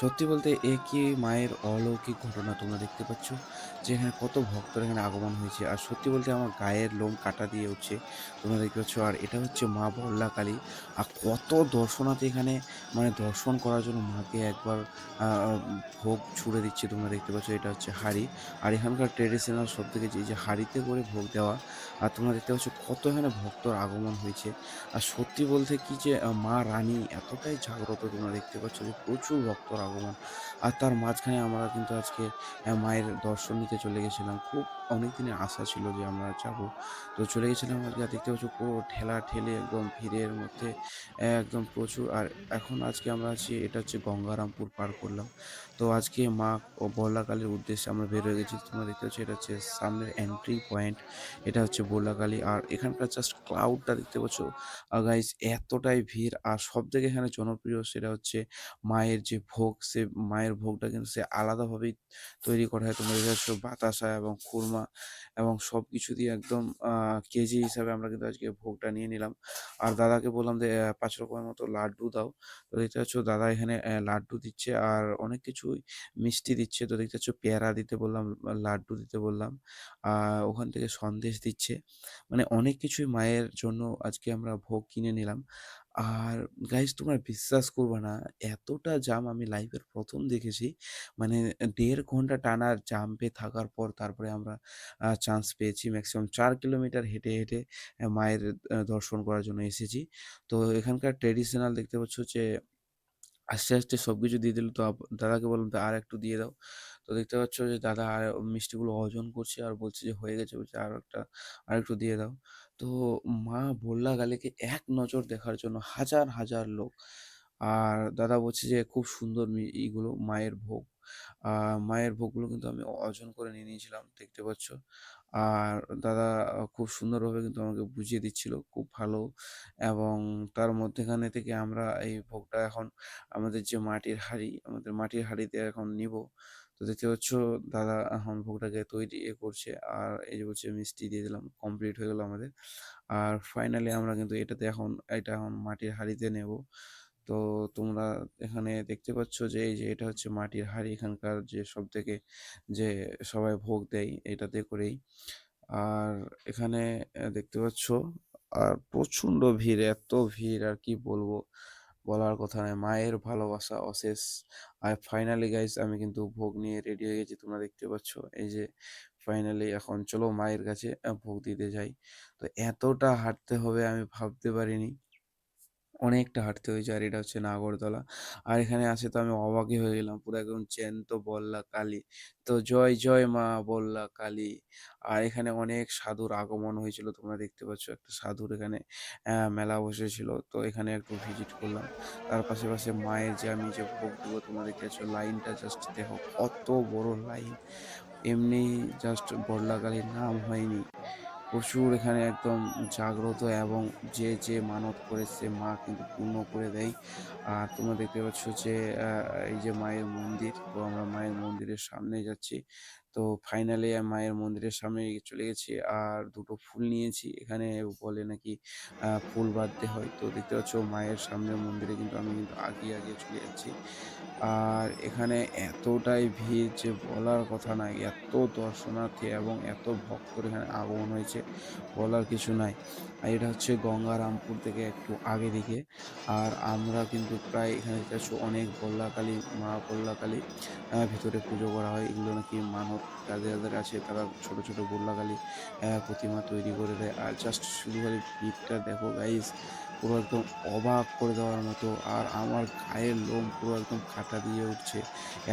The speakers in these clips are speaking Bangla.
সত্যি বলতে এ কি মায়ের অলৌকিক ঘটনা তোমরা দেখতে পাচ্ছ? যে এখানে কত ভক্তরা এখানে আগমন হয়েছে। আর সত্যি বলতে আমার গায়ের লোম কাটা দিয়ে উঠছে। তোমরা দেখতে পাচ্ছ, আর এটা হচ্ছে মা বল্লা কালী আর কত দর্শনার্থী এখানে মানে দর্শন করার জন্য মাকে একবার ভোগ ছুড়ে দিচ্ছে তোমরা দেখতে পাচ্ছ, এটা হচ্ছে হাড়ি। আর এখানকার ট্রেডিশনাল সব থেকে যে যে হাড়িতে করে ভোগ দেওয়া, আর তোমরা দেখতে পাচ্ছ কত এখানে ভক্তর আগমন হয়েছে। আর সত্যি বলতে কি যে মা রানী এতটাই জাগ্রত তোমরা দেখতে পাচ্ছ যে প্রচুর ভক্তর আগমন। আর তার মাঝখানে আমরা কিন্তু আজকে মায়ের দর্শন নিতে চলে গেছিলাম। খুব অনেক দিনের আশা ছিল যে আমরা যাব। তো চলে গেছিলাম আর দেখতে পাচ্ছ পুরো ঠেলা ঠেলে একদম ভিড়ের মধ্যে, একদম প্রচুর। আর এখন আজকে আমরা আছি, এটা হচ্ছে গঙ্গারামপুর পার করলাম। তো আজকে মা ও বল্লাকালীর উদ্দেশ্যে আমরা বের হয়ে গেছি। তোমরা দেখতে পাচ্ছ এটা হচ্ছে সামনের এন্ট্রি পয়েন্ট এটা হচ্ছে বল্লাকালী। আর এখানকার জাস্ট ক্লাউডটা দেখতে পাচ্ছ গাইস এতটাই ভিড়। আর সব থেকে এখানে জনপ্রিয় সেটা হচ্ছে মায়ের যে ভোগ, সে মায়ের ভোগটা কিন্তু সে আলাদাভাবেই তৈরি করা হয়। তোমরা দেখতে বাতাসা এবং খুরমা এবং সব কিছু দিয়ে একদম কেজি হিসাবে আমরা কিন্তু আজকে ভোগটা নিয়ে নিলাম। আর দাদাকে বললাম যে পাঁচ রকমের মতো লাড্ডু দাও। তো দেখতে পাচ্ছ দাদা এখানে লাড্ডু দিচ্ছে আর অনেক কিছুই মিষ্টি দিচ্ছে। তো দেখতে পাচ্ছ পেয়ারা দিতে বললাম, লাড্ডু দিতে বললাম। আর ওখান থেকে সন্দেশ দিচ্ছে। মানে অনেক কিছুই মায়ের জন্য আজকে আমরা ভোগ কিনে নিলাম। আর গাইস তোমরা বিশ্বাস করবে না এতটা জাম আমি লাইফের প্রথম দেখেছি মানে দেড় ঘণ্টা টানা জাম্পে থাকার পর তারপরে আমরা চান্স পেয়েছি ম্যাক্সিমাম চার কিলোমিটার হেঁটে হেঁটে মায়ের দর্শন করার জন্য এসেছি তো এখানকার ট্রেডিশনাল দেখতে পাচ্ছ যে আস্তে, আস্তে সব কিছু দিয়ে দিল তো দাদাকে বললাম "আর একটু দিয়ে দাও।" তো দেখতে পাচ্ছ যে দাদা আর মিষ্টিগুলো ওজন করছে আর বলছে যে, "হয়ে গেছে।" বলছে, আর একটা আর একটু দিয়ে দাও।" তো মা বল্লা গালিকে এক নজর দেখার জন্য হাজার, হাজার লোক। আর দাদা বলছে যে, "খুব সুন্দর মি ইগুলো মায়ের ভোগ।" আ মায়ের ভোগগুলো কিন্তু আমি অর্জন করে নিয়ে নিয়েছিলাম দেখতে পাচ্ছ। আর দাদা খুব সুন্দরভাবে কিন্তু আমাকে বুঝিয়ে দিচ্ছিল। খুব ভালো এবং তার মধ্যেখানে থেকে আমরা এই ভোগটা এখন আমাদের যে মাটির হাঁড়ি, আমাদের মাটির হাঁড়িতে এখন নিবো। তো দেখতে পাচ্ছ দাদা এখন ভোগটাকে তৈরি এ করছে। আর এই যে বলছে মিষ্টি দিয়ে দিলাম। কমপ্লিট হয়ে গেল আমাদের। আর ফাইনালি আমরা কিন্তু এটাতে এখন এটা এখন মাটির হাঁড়িতে নেব। তো তোমরা এখানে দেখতে পাচ্ছ যে এই যে এটা হচ্ছে মাটির হাঁড়ি এখানকার যে সব থেকে যে সবাই ভোগ দেয় এটাতে করেই। আর এখানে দেখতে পাচ্ছ আর প্রচণ্ড ভিড়, এত ভিড় আর কি বলব? বলার কথা নয়। মায়ের ভালোবাসা অশেষ। আর ফাইনালি গাইজ আমি কিন্তু ভোগ নিয়ে রেডি হয়ে গেছি। তোমরা দেখতে পাচ্ছ। এই যে ফাইনালি এখন চলো মায়ের কাছে ভোগ দিতে যাই। তো এতটা হাঁটতে হবে আমি ভাবতে পারিনি। অনেকটা হাঁটতে হয়েছে আর এটা হচ্ছে নাগরতলা। আর এখানে আসে তো আমি অবাকই হয়ে গেলাম। পুরো একদম জ্যান্ত বল্লা কালী। তো জয়, জয় মা বল্লা কালী। আর এখানে অনেক সাধুর আগমন হয়েছিল। তোমরা দেখতে পাচ্ছ একটা সাধুর এখানে মেলা বসেছিল। তো এখানে একটু ভিজিট করলাম। তার পাশে, পাশে মায়ের যে আমি যে ভোগ দেবো তোমরা দেখতে পাচ্ছ লাইনটা জাস্ট দেখো কত বড় লাইন। এমনি জাস্ট বল্লাকালীর নাম হয়নি। প্রচুর এখানে একদম জাগ্রত এবং যে, যে মানত করেছে মা কিন্তু পূর্ণ করে দেয়। আর তোমরা দেখতে পাচ্ছ যে এই যে মায়ের মন্দির, তো আমরা মায়ের মন্দিরের সামনে যাচ্ছি। তো ফাইনালি মায়ের মন্দিরের সামনে চলে গেছি আর দুটো ফুল নিয়েছি। এখানে বলে নাকি ফুল বাঁধতে হয়। তো দেখতে পাচ্ছ মায়ের সামনের মন্দিরে কিন্তু আমি কিন্তু আগিয়ে, আগিয়ে চলে যাচ্ছি। আর এখানে এতটাই ভিড় যে বলার কথা নাই। এত দর্শনার্থী এবং এত ভক্তর এখানে আগমন হয়েছে বলার কিছু নাই। আর এটা হচ্ছে গঙ্গারামপুর থেকে একটু আগে দিকে। আর আমরা কিন্তু প্রায় এখানে দেখতে অনেক বল্লাকালী, মা বল্লাকালী ভিতরে পুজো করা হয়। এগুলো নাকি মানত যাদের, যাদের আছে তারা ছোট, ছোট অ্যা প্রতিমা তৈরি করে দেয়। আর জাস্ট শুধু খালি ভিড়টা দেখো গাইস পুরো একদম অবাক করে দেওয়ার মতো। আর আমার গায়ের লোম পুরো একদম কাঁটা দিয়ে উঠছে।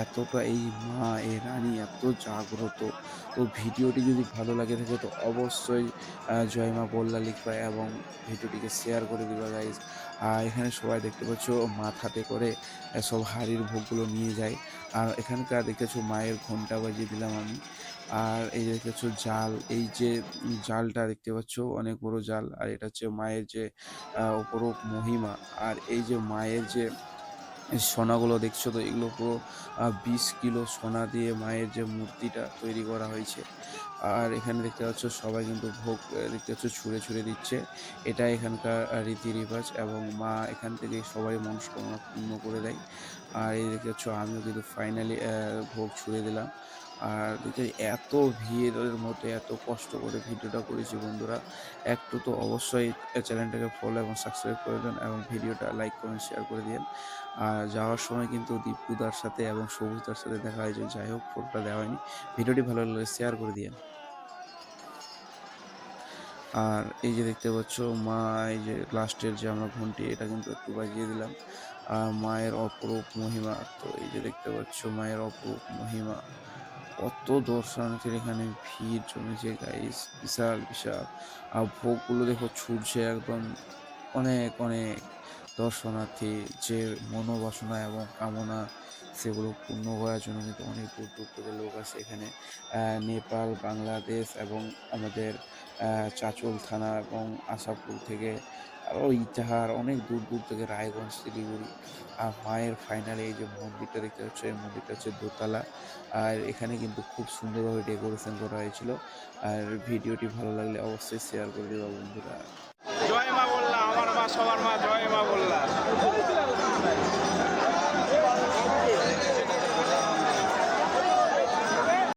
এতটা এই মা, এই রানী এত জাগ্রত। তো ভিডিওটি যদি ভালো লাগে থাকে তো অবশ্যই আ জয় মা বল্লা লিখবা এবং ভিডিওটিকে শেয়ার করে দিবা গাইস। আর এখানে সবাই দেখতে পাচ্ছ মাথাতে করে সব হাঁড়ির ভোগগুলো নিয়ে যায়। আর এখানকার দেখতেছো মায়ের ঘণ্টা বাজিয়ে দিলাম আমি। আর এই যে দেখতেছো জাল, এই যে জালটা দেখতে পাচ্ছ অনেক বড় জাল। আর এটা হচ্ছে মায়ের যে আ অপরূপ মহিমা। আর এই যে মায়ের যে সোনাগুলো দেখছ তো এগুলো পুরো ২০ কিলো সোনা দিয়ে মায়ের যে মূর্তিটা তৈরি করা হয়েছে। আর এখানে দেখতে পাচ্ছ সবাই কিন্তু ভোগ দেখতে পাচ্ছ ছুঁড়ে, ছুঁড়ে দিচ্ছে। এটা এখানকার আ রীতি-রেওয়াজ এবং মা এখান থেকে সবাই মনস্কামনা পূর্ণ করে দেয়। আর এই দেখতে পাচ্ছ আমিও কিন্তু ফাইনালি ভোগ ছুঁড়ে দিলাম আর এত ভিড়ের মধ্যে, এত কষ্ট করে ভিডিওটা করেছি বন্ধুরা। একটু তো অবশ্যই চ্যানেলটাকে ফলো এবং সাবস্ক্রাইব করে দেন এবং ভিডিওটা লাইক কমেন্ট শেয়ার করে দিন আর যাওয়ার সময় কিন্তু দীপুদার সাথে এবং সবুজদার সাথে দেখা হয়েছে, যাই হোক ফোনটা দেওয়া হয়নি। ভিডিওটি ভালো লাগলে শেয়ার করে দিন আর এই যে দেখতে পাচ্ছ, মা, এই যে লাস্টের যে আমরা ঘন্টি, এটা কিন্তু একটু বাজিয়ে দিলাম। আর মায়ের অপরূপ মহিমা, তো এই যে দেখতে পাচ্ছ, মায়ের অপরূপ মহিমা। কত দর্শনার্থীর এখানে ভিড় জমেছে গাইস বিশাল বিশাল। আর ভোগগুলো দেখো ছুটছে একদম অনেক অনেক দর্শনার্থী যে মনোবাসনা এবং কামনা, সেগুলো পূর্ণ করার জন্য কিন্তু অনেক দূর দূর থেকে লোক আসে এখানে। নেপাল, বাংলাদেশ এবং আমাদের চাচল থানা এবং আশাপুর থেকে আরও ইতিহার অনেক দূর দূর থেকে রায়গঞ্জ, শিলিগুড়ি, আর মায়ের ফাইনালে এই যে মন্দিরটা দেখতে পাচ্ছ, এই মন্দিরটা হচ্ছে দোতলা। আর এখানে কিন্তু খুব সুন্দরভাবে ডেকোরেশন করা হয়েছিল। আর ভিডিওটি ভালো লাগলে অবশ্যই শেয়ার করে দেবা বন্ধুরা। জয় মা আমার মা সবার মা, জয় মা